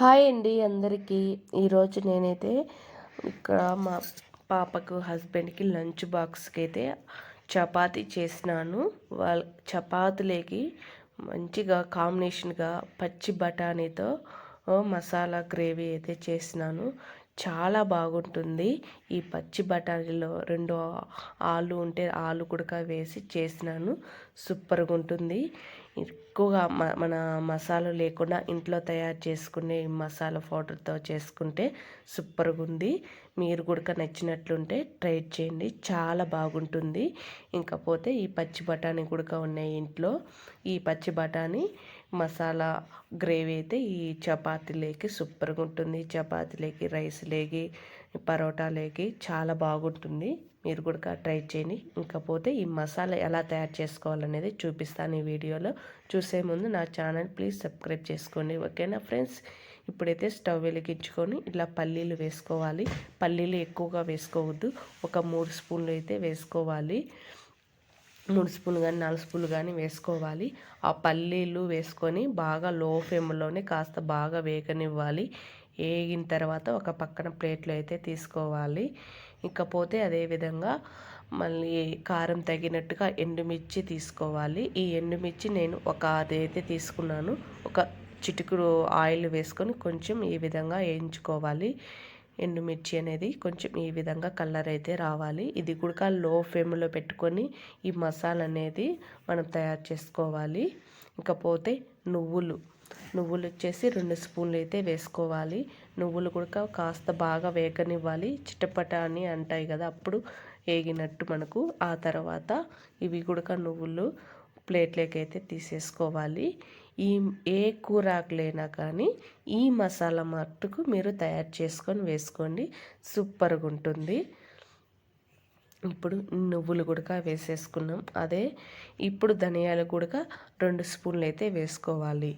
Hi అండి అందరికీ. ఈరోజు నేనైతే ఇక్కడ మా పాపకు హస్బెండ్కి లంచ్ బాక్స్కి అయితే చపాతీ చేసినాను. వాళ్ళ చపాతీలకి మంచిగా కాంబినేషన్గా పచ్చి బఠానీతో మసాలా గ్రేవీ అయితే చేసినాను. చాలా బాగుంటుంది. ఈ పచ్చి బఠానీలో రెండు ఆలు ఉంటే ఆలు కుడక వేసి చేసినాను. సూపర్గా ఉంటుంది ఎక్కువగా మన మసాలా లేకుండా ఇంట్లో తయారు చేసుకునే మసాలా పౌడర్తో చేసుకుంటే సూపర్గా ఉంది మీరు కూడా నచ్చినట్లుంటే ట్రై చేయండి. చాలా బాగుంటుంది. ఇంకా పోతే ఈ పచ్చి బఠానీ కూడా ఉన్నాయి ఇంట్లో ఈ పచ్చి బఠానీ మసాలా గ్రేవీ అయితే ఈ చపాతీలోకి సూపర్గా ఉంటుంది చపాతీలోకి రైస్లోకి పరోటాలోకి చాలా బాగుంటుంది. మీరు కూడా ట్రై చేయండి. ఇంకపోతే ఈ మసాలా ఎలా తయారు చేసుకోవాలనేది చూపిస్తాను ఈ వీడియోలో. చూసే ముందు నా ఛానల్ ప్లీజ్ సబ్స్క్రైబ్ చేసుకోండి. ఓకేనా ఫ్రెండ్స్? ఇప్పుడైతే స్టవ్ వెలిగించుకొని ఇలా పల్లీలు వేసుకోవాలి. పల్లీలు ఎక్కువగా వేసుకోవద్దు. ఒక మూడు స్పూన్లు అయితే వేసుకోవాలి. మూడు స్పూన్లు కానీ నాలుగు స్పూన్లు కానీ వేసుకోవాలి. ఆ పల్లీలు వేసుకొని బాగా లో ఫ్లేమ్లోనే కాస్త బాగా వేగనివ్వాలి. వేగిన తర్వాత ఒక పక్కన ప్లేట్లో అయితే తీసుకోవాలి. ఇకపోతే అదేవిధంగా మళ్ళీ కారం తగినట్టుగా ఎండుమిర్చి తీసుకోవాలి. ఈ ఎండుమిర్చి నేను ఒక అదైతే తీసుకున్నాను. ఒక చిటుకుడు ఆయిల్ వేసుకొని కొంచెం ఈ విధంగా వేయించుకోవాలి. ఎండుమిర్చి అనేది కొంచెం ఈ విధంగా కలర్ అయితే రావాలి. ఇది కూడా లో ఫ్లేమ్లో పెట్టుకొని ఈ మసాలా అనేది మనం తయారు చేసుకోవాలి. ఇకపోతే నువ్వులు నువ్వులు వచ్చేసి రెండు స్పూన్లు అయితే వేసుకోవాలి. నువ్వులు కూడా కాస్త బాగా వేగనివ్వాలి. చిట్టపట అని అంటాయి కదా అప్పుడు వేగినట్టు మనకు. ఆ తర్వాత ఇవి కూడా నువ్వులు ప్లేట్లోకి అయితే తీసేసుకోవాలి. ఈ ఏ కూరాకులైనా కానీ ఈ మసాలా మట్టుకు మీరు తయారు చేసుకొని వేసుకోండి. సూపర్గా ఉంటుంది. ఇప్పుడు నువ్వులు గుడక వేసేసుకున్నాం. అదే ఇప్పుడు ధనియాలు కూడా రెండు స్పూన్లు అయితే వేసుకోవాలి.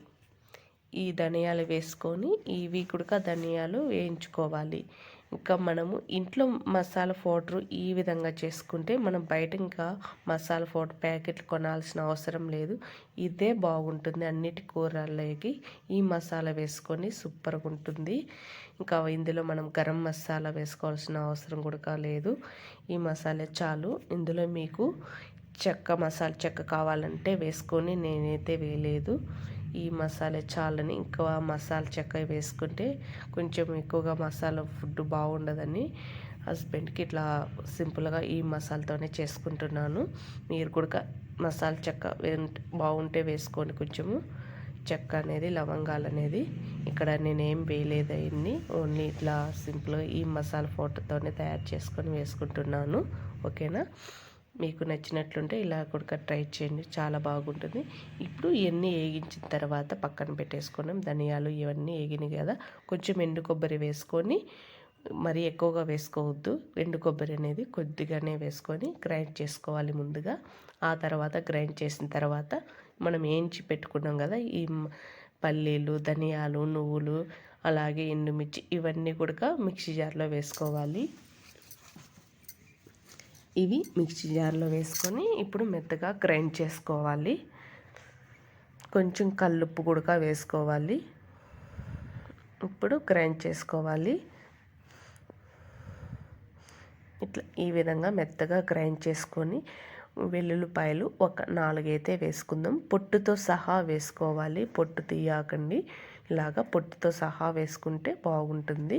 ఈ ధనియాలు వేసుకొని ఇవి కూడా ధనియాలు వేయించుకోవాలి. ఇంకా మనము ఇంట్లో మసాలా పౌడర్ ఈ విధంగా చేసుకుంటే మనం బయట ఇంకా మసాలా పౌడర్ ప్యాకెట్లు కొనాల్సిన అవసరం లేదు. ఇదే బాగుంటుంది అన్నిటి కూరల్లోకి. ఈ మసాలా వేసుకొని సూపర్గా ఉంటుంది. ఇంకా ఇందులో మనం గరం మసాలా వేసుకోవాల్సిన అవసరం కూడా లేదు ఈ మసాలా చాలు. ఇందులో మీకు చెక్క మసాలా చెక్క కావాలంటే వేసుకొని నేనైతే వేయలేదు. ఈ మసాలా చాలని ఇంకా మసాలా చెక్క వేసుకుంటే కొంచెం ఎక్కువగా మసాలా ఫుడ్ బాగుండదని హస్బెండ్కి ఇట్లా సింపుల్గా ఈ మసాలాతోనే చేసుకుంటున్నాను. మీరు కూడా మసాలా చెక్క బాగుంటే వేసుకోండి కొంచెము. చెక్క అనేది లవంగాలు అనేది ఇక్కడ నేనేం వేయలేదు అవన్నీ. ఓన్లీ ఇట్లా సింపుల్గా ఈ మసాలా ఫోటోతోనే తయారు చేసుకొని వేసుకుంటున్నాను. ఓకేనా? మీకు నచ్చినట్లుంటే ఇలా కూడా ట్రై చేయండి. చాలా బాగుంటుంది. ఇప్పుడు ఇవన్నీ వేగించిన తర్వాత పక్కన పెట్టేసుకున్నాం. ధనియాలు ఇవన్నీ వేగినాయి కదా. కొంచెం ఎండు కొబ్బరి వేసుకొని మరి ఎక్కువగా వేసుకోవద్దు. ఎండు కొబ్బరి అనేది కొద్దిగానే వేసుకొని గ్రైండ్ చేసుకోవాలి ముందుగా. ఆ తర్వాత గ్రైండ్ చేసిన తర్వాత మనం వేయించి పెట్టుకున్నాం కదా. ఈ పల్లీలు ధనియాలు నువ్వులు అలాగే ఎండుమిర్చి ఇవన్నీ కూడా మిక్సీ జార్లో వేసుకోవాలి. ఇవి మిక్సీ జార్లో వేసుకొని ఇప్పుడు మెత్తగా గ్రైండ్ చేసుకోవాలి. కొంచెం కల్లుప్పు కూడా వేసుకోవాలి. ఇప్పుడు గ్రైండ్ చేసుకోవాలి. ఇట్లా ఈ విధంగా మెత్తగా గ్రైండ్ చేసుకొని వెల్లుల్లిపాయలు ఒక నాలుగైతే వేసుకుందాం. పొట్టుతో సహా వేసుకోవాలి. పొట్టు తీయకండి. ఇలాగా పొట్టుతో సహా వేసుకుంటే బాగుంటుంది.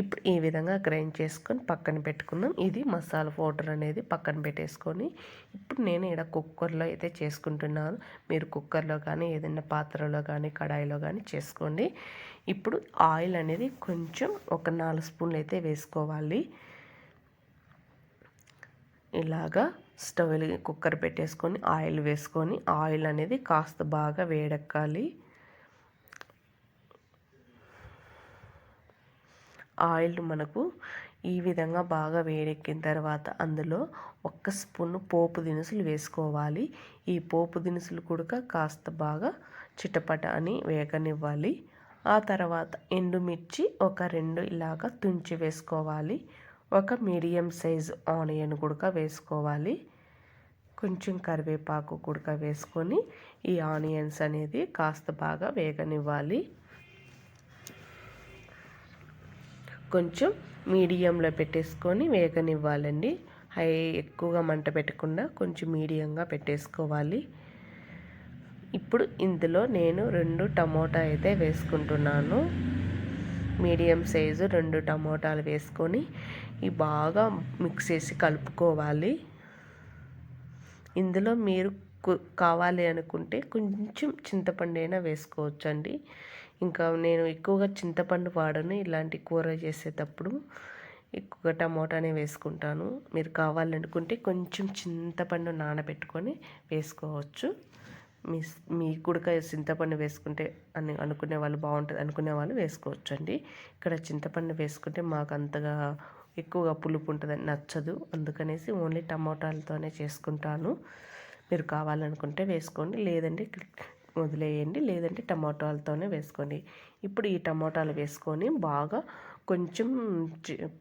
ఇప్పుడు ఈ విధంగా గ్రైండ్ చేసుకొని పక్కన పెట్టుకుందాం. ఇది మసాలా పౌడర్ అనేది పక్కన పెట్టేసుకొని ఇప్పుడు నేను ఇక్కడ కుక్కర్లో అయితే చేసుకుంటున్నాను. మీరు కుక్కర్లో కానీ ఏదైనా పాత్రలో కానీ కడాయిలో కానీ చేసుకోండి. ఇప్పుడు ఆయిల్ అనేది కొంచెం ఒక నాలుగు స్పూన్లు అయితే వేసుకోవాలి. ఇలాగా స్టవ్ కుక్కర్ పెట్టేసుకొని ఆయిల్ వేసుకొని ఆయిల్ అనేది కాస్త బాగా వేడెక్కాలి. ఆయిల్ మనకు ఈ విధంగా బాగా వేడెక్కిన తర్వాత అందులో ఒక్క స్పూన్ పోపు దినుసులు వేసుకోవాలి. ఈ పోపు దినుసులు కూడా కాస్త బాగా చిటపట అని వేగనివ్వాలి. ఆ తర్వాత ఎండుమిర్చి ఒక రెండు ఇలాగ తుంచి వేసుకోవాలి. ఒక మీడియం సైజ్ ఆనియన్ కూడా వేసుకోవాలి. కొంచెం కరివేపాకు కూడా వేసుకొని ఈ ఆనియన్స్ అనేది కాస్త బాగా వేగనివ్వాలి. కొంచెం మీడియంలో పెట్టేసుకొని వేగనివ్వాలండి. హై ఎక్కువగా మంట పెట్టకుండా కొంచెం మీడియంగా పెట్టేసుకోవాలి. ఇప్పుడు ఇందులో నేను రెండు టమోటా అయితే వేసుకుంటున్నాను. మీడియం సైజు రెండు టమోటాలు వేసుకొని ఇవి బాగా మిక్స్ చేసి కలుపుకోవాలి. ఇందులో మీరు కావాలి అనుకుంటే కొంచెం చింతపండు అయినా వేసుకోవచ్చండి. ఇంకా నేను ఎక్కువగా చింతపండు వాడను. ఇలాంటి కూర చేసేటప్పుడు ఎక్కువగా టమోటానే వేసుకుంటాను. మీరు కావాలనుకుంటే కొంచెం చింతపండు నానబెట్టుకొని వేసుకోవచ్చు. మీ మీ కుడక చింతపండు వేసుకుంటే అని అనుకునే వాళ్ళు బాగుంటుంది అనుకునే వాళ్ళు వేసుకోవచ్చు అండి ఇక్కడ చింతపండు వేసుకుంటే మాకు అంతగా ఎక్కువగా పులుపు ఉంటుందని నచ్చదు. అందుకనేసి ఓన్లీ టమోటాలతోనే చేసుకుంటాను. మీరు కావాలనుకుంటే వేసుకోండి. లేదంటే వదిలేయండి. లేదంటే టమాటాలతోనే వేసుకోండి. ఇప్పుడు ఈ టమాటాలు వేసుకొని బాగా కొంచెం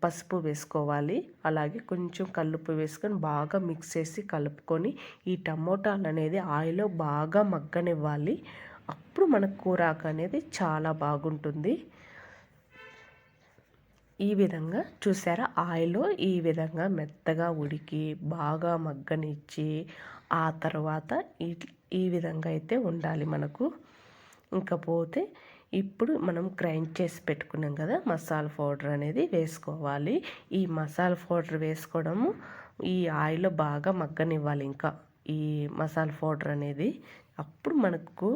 పసుపు వేసుకోవాలి. అలాగే కొంచెం కల్లుపు వేసుకొని బాగా మిక్స్ చేసి కలుపుకొని ఈ టమోటాలు అనేది ఆయిల్లో బాగా మగ్గనివ్వాలి. అప్పుడు మన కూరాకు అనేది చాలా బాగుంటుంది. ఈ విధంగా చూసారా? ఆయిల్లో ఈ విధంగా మెత్తగా ఉడికి బాగా మగ్గనిచ్చి ఆ తర్వాత ఈ ఈ విధంగా అయితే ఉండాలి మనకు. ఇంకా పోతే ఇప్పుడు మనం గ్రైండ్ చేసి పెట్టుకున్నాం కదా మసాలా పౌడర్ అనేది వేసుకోవాలి. ఈ మసాలా పౌడర్ వేసుకోవడము ఈ ఆయిల్లో బాగా మగ్గనివ్వాలి ఇంకా. ఈ మసాలా పౌడర్ అనేది అప్పుడు మనకు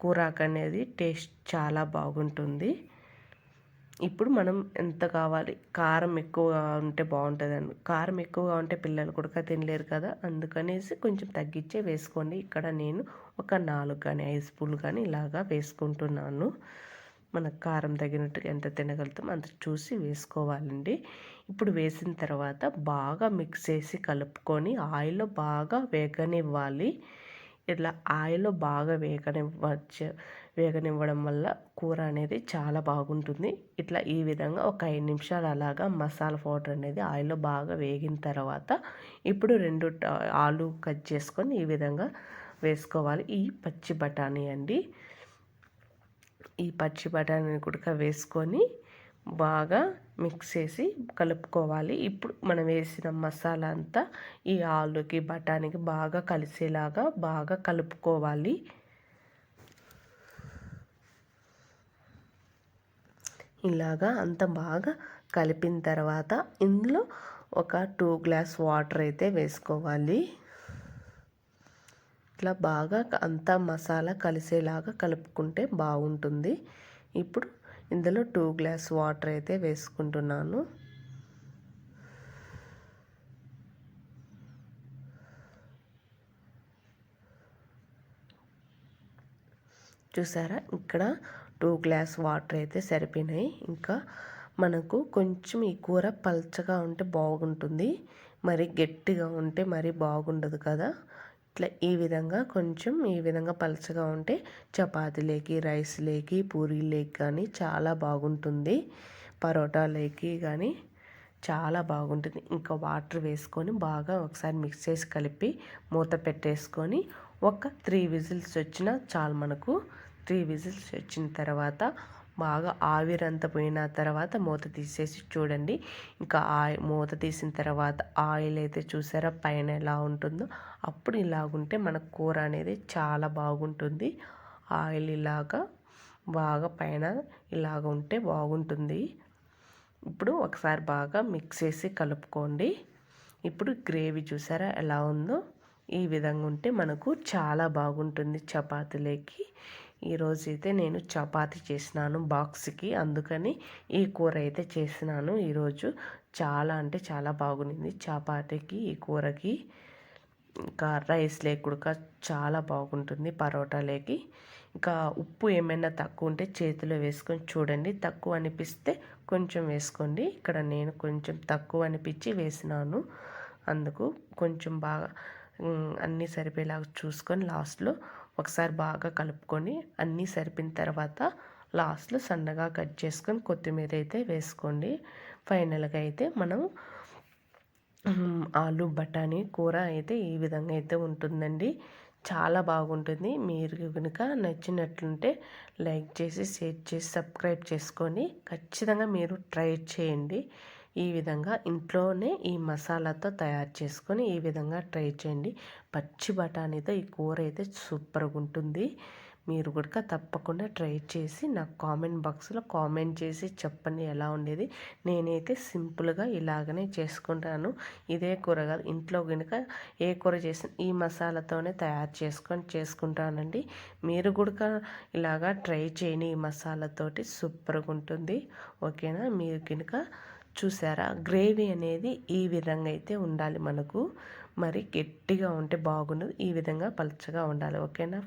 కూరాకు అనేది టేస్ట్ చాలా బాగుంటుంది. ఇప్పుడు మనం ఎంత కావాలి? కారం ఎక్కువగా ఉంటే బాగుంటుందండి. కారం ఎక్కువగా ఉంటే పిల్లలు కూడా తినలేరు కదా? అందుకనేసి కొంచెం తగ్గించే వేసుకోండి. ఇక్కడ నేను ఒక నాలుగు కానీ ఐదు స్పూన్లు కానీ ఇలాగా వేసుకుంటున్నాను. మన కారం తగినట్టుగా ఎంత తినగలుగుతాం అంత చూసి వేసుకోవాలండి. ఇప్పుడు వేసిన తర్వాత బాగా మిక్స్ చేసి కలుపుకొని ఆయిల్లో బాగా వేగనివ్వాలి. ఇట్లా ఆయిల్లో బాగా వేగనివ్వచ్చు వేగనివ్వడం వల్ల కూర అనేది చాలా బాగుంటుంది. ఇట్లా ఈ విధంగా ఒక ఐదు నిమిషాలు అలాగా మసాలా పౌడర్ అనేది ఆయిల్లో బాగా వేగిన తర్వాత ఇప్పుడు రెండు ఆలు కట్ చేసుకొని ఈ విధంగా వేసుకోవాలి. ఈ పచ్చి బఠానీ అండి. ఈ పచ్చి బఠానీ కూడా వేసుకొని బాగా మిక్స్ చేసి కలుపుకోవాలి. ఇప్పుడు మనం వేసిన మసాలా అంతా ఈ ఆలుకి బఠానీకి బాగా కలిసేలాగా బాగా కలుపుకోవాలి. ఇలాగా అంత బాగా కలిపిన తర్వాత ఇందులో ఒక టూ గ్లాస్ వాటర్ అయితే వేసుకోవాలి. ఇట్లా బాగా అంతా మసాలా కలిసేలాగా కలుపుకుంటే బాగుంటుంది. ఇప్పుడు ఇందులో టూ గ్లాస్ వాటర్ అయితే వేసుకుంటున్నాను. చూసారా? ఇక్కడ టూ గ్లాస్ వాటర్ అయితే సరిపోయినాయి. ఇంకా మనకు కొంచెం ఈ కూర పల్చగా ఉంటే బాగుంటుంది. మరి గట్టిగా ఉంటే మరి బాగుండదు కదా. ఇట్లా ఈ విధంగా కొంచెం ఈ విధంగా పలచగా ఉంటే చపాతీలేకి రైస్లేకి పూరీలేకి కానీ చాలా బాగుంటుంది. పరోటాలేకి కానీ చాలా బాగుంటుంది. ఇంకా వాటర్ వేసుకొని బాగా ఒకసారి మిక్స్ చేసి కలిపి మూత పెట్టేసుకొని ఒక త్రీ విజిల్స్ వచ్చిన చాలు మనకు త్రీ విజిల్స్ వచ్చిన తర్వాత బాగా ఆవిరంతా పోయిన తర్వాత మూత తీసేసి చూడండి. ఇంకా ఆయి మూత తీసిన తర్వాత ఆయిల్ అయితే చూసారా పైన ఎలా ఉంటుందో? అప్పుడు ఇలాగుంటే మన కూర అనేది చాలా బాగుంటుంది. ఆయిల్ ఇలాగా బాగా పైన ఇలాగ ఉంటే బాగుంటుంది. ఇప్పుడు ఒకసారి బాగా మిక్స్ చేసి కలుపుకోండి. ఇప్పుడు గ్రేవీ చూసారా ఎలా ఉందో? ఈ విధంగా ఉంటే మనకు చాలా బాగుంటుంది చపాతీలోకి. ఈరోజు అయితే నేను చపాతి చేసినాను బాక్స్కి. అందుకని ఈ కూర అయితే చేసినాను. ఈరోజు చాలా అంటే చాలా బాగుంది చపాతీకి ఈ కూరకి ఇంకా రైస్ లేకుడక చాలా బాగుంటుంది పరోటాలేకి ఇంకా ఉప్పు ఏమైనా తక్కువ ఉంటే చేతిలో వేసుకొని చూడండి. తక్కువ అనిపిస్తే కొంచెం వేసుకోండి. ఇక్కడ నేను కొంచెం తక్కువ అనిపించి వేసినాను. అందుకు కొంచెం బాగా అన్నీ సరిపోయేలాగా చూసుకొని లాస్ట్లో ఒకసారి బాగా కలుపుకొని అన్నీ సరిపిన తర్వాత లాస్ట్లో సన్నగా కట్ చేసుకొని కొత్తిమీర అయితే వేసుకోండి. ఫైనల్గా అయితే మనం ఆలు బఠానీ కూర అయితే ఈ విధంగా అయితే ఉంటుందండి. చాలా బాగుంటుంది. మీరు కనుక నచ్చినట్లుంటే లైక్ చేసి షేర్ చేసి సబ్స్క్రైబ్ చేసుకొని ఖచ్చితంగా మీరు ట్రై చేయండి. ఈ విధంగా ఇంట్లోనే ఈ మసాలాతో తయారు చేసుకొని ఈ విధంగా ట్రై చేయండి. పచ్చి బఠానీతో ఈ కూర అయితే సూపర్గా ఉంటుంది. మీరు కూడా తప్పకుండా ట్రై చేసి నాకు కామెంట్ బాక్స్లో కామెంట్ చేసి చెప్పండి ఎలా ఉండేది. నేనైతే సింపుల్గా ఇలాగనే చేసుకుంటాను. ఇదే కూర కాదు ఇంట్లో కనుక ఏ కూర చేసిన ఈ మసాలాతోనే తయారు చేసుకొని చేసుకుంటానండి. మీరు కూడా ఇలాగా ట్రై చేయండి. ఈ మసాలాతోటి సూపర్గా ఉంటుంది. ఓకేనా? మీరు కనుక చూసారా? గ్రేవీ అనేది ఈ విధంగా అయితే ఉండాలి మనకు. మరి గట్టిగా ఉంటే బాగుండదు. ఈ విధంగా పలుచగా ఉండాలి. ఓకేనా?